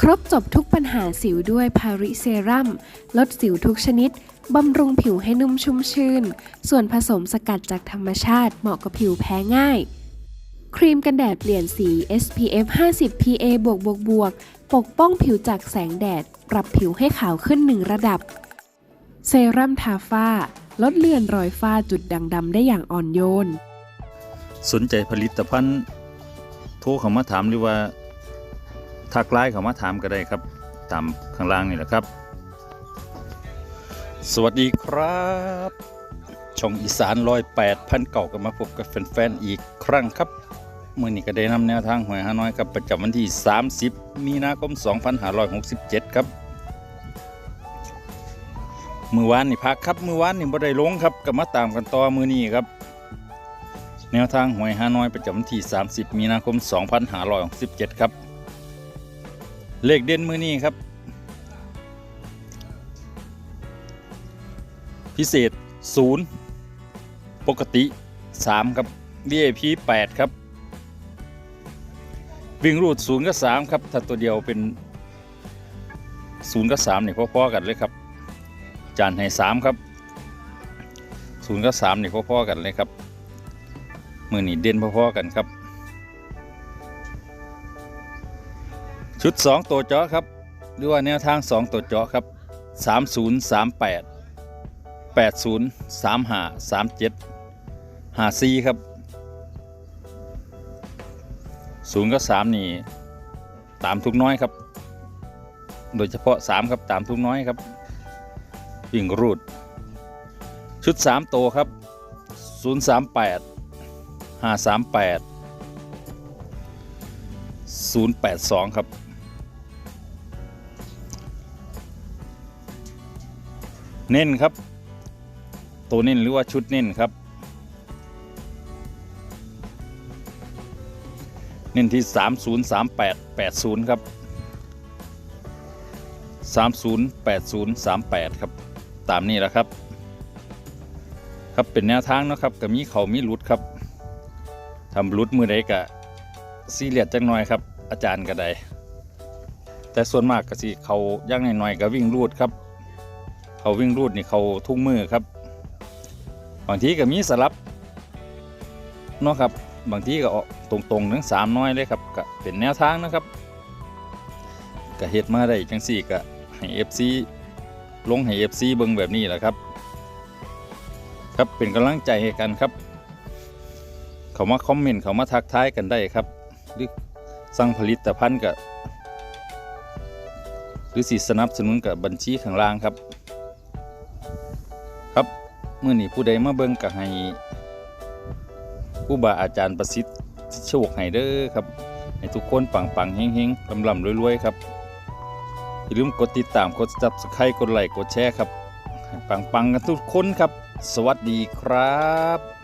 ครบจบทุกปัญหาสิวด้วยพาริเซรัมลดสิวทุกชนิด บำรุงผิวให้นุ่มชุ่มชื่น ส่วนผสมสกัดจากธรรมชาติเหมาะกับผิวแพ้ง่าย ครีมกันแดดเปลี่ยนสี SPF 50 PA บวกบวกบวกปกป้องผิวจากแสงแดด ปรับผิวให้ขาวขึ้นหนึ่งระดับ เซรั่มทาฝ้า ลดเลือนรอยฝ้าจุดด่างดำได้อย่างอ่อนโยน สนใจผลิตภัณฑ์ โทรเข้ามาถามหรือว่า ทักไลน์เข้ามาถามก็ได้ครับ ตามข้างล่างนี่แหละครับ สวัสดีครับช่องอีสานร้อยแปดพันเก่ากันมาพบกับแฟนๆอีกครั้งครับมื่อนี้ก็ได้นำแนวทางหวยฮานอยครับประจำวันที่ 30 มีนาคม 2567 ครับมือวานนี่พักครับมือวานนี่บ่ได้ลงครับก็มาตามกันต่อมือนี้ครับ แนวทางหวยฮานอยประจำวันที่ 30 มีนาคม 2567 ครับ เลขเด่นมือนี้ครับ พิเศษ 0 ปกติ 3 ครับ VIP 8 ครับ วิ่งรูด 0 กับ 3 ครับ ถ้าตัวเดียวเป็น 0 กับ3นี่พอๆกันเลยครับ จานให้ 3 ครับ 0 กับ3นี่พอๆกันเลยครับ มือนี่เด่นพอๆกันครับ ชุด 2 ตัวเจาะครับ หรือว่าแนวทาง 2 ตัวเจาะครับ 3038 80 35 37 54 ครับ0กับ3นี่ตามทุกน้อยครับ โดยเฉพาะ3ครับตามทุกน้อยครับวิ่งรูด ชุด3ตัวครับ038ห้าสามแปดศูนย์แปดสองครับ เน้นครับ ตัวเน้นหรือว่าชุดเน้นครับ เน้นที่สามศูนย์สามแปดแปดศูนย์ครับสามศูนย์แปดศูนย์สามแปดครับ ตามนี้แหละครับ ครับเป็นแนวทางนะครับกับมีเขามีหลุดครับทำรุดมือใดกะซีเรียสจังหน่อยครับ อาจารย์ก็ได้แต่ส่วนมากก็สิเขาย่างหน่อยๆก็วิ่งรูดครับ เขาวิ่งรูดนี่เขาทุ่งมือครับบางทีก็มีสลับเนาะครับบางทีก็ออกตรงๆทั้งสามน้อยเลยครับก็เป็นแนวทางนะครับก็เฮ็ดมาได้จังสี่ก็ให้ FC ลงให้ FC เบิ่งแบบนี้แหละครับ ครับเป็นกำลังใจให้กันครับ เขามาคอมเมนต์เขามาทักทายกันได้ครับ หรือสั่งผลิตภัณฑ์กับหรือสิสนับสนุนกับบัญชีข้างล่างครับ มื่อนี้ผู้ใดมาเบิ่งก็ให้ผู้บาอาจารย์ประสิทธิ์โชคให้เด้อครับให้ทุกคนปังปังเฮงเฮงลำลำรวยๆครับอย่าลืมกดติดตามกดซับสไครต์กดไลค์กดแชร์ครับปังปังกันทุกคนครับ สวัสดีครับ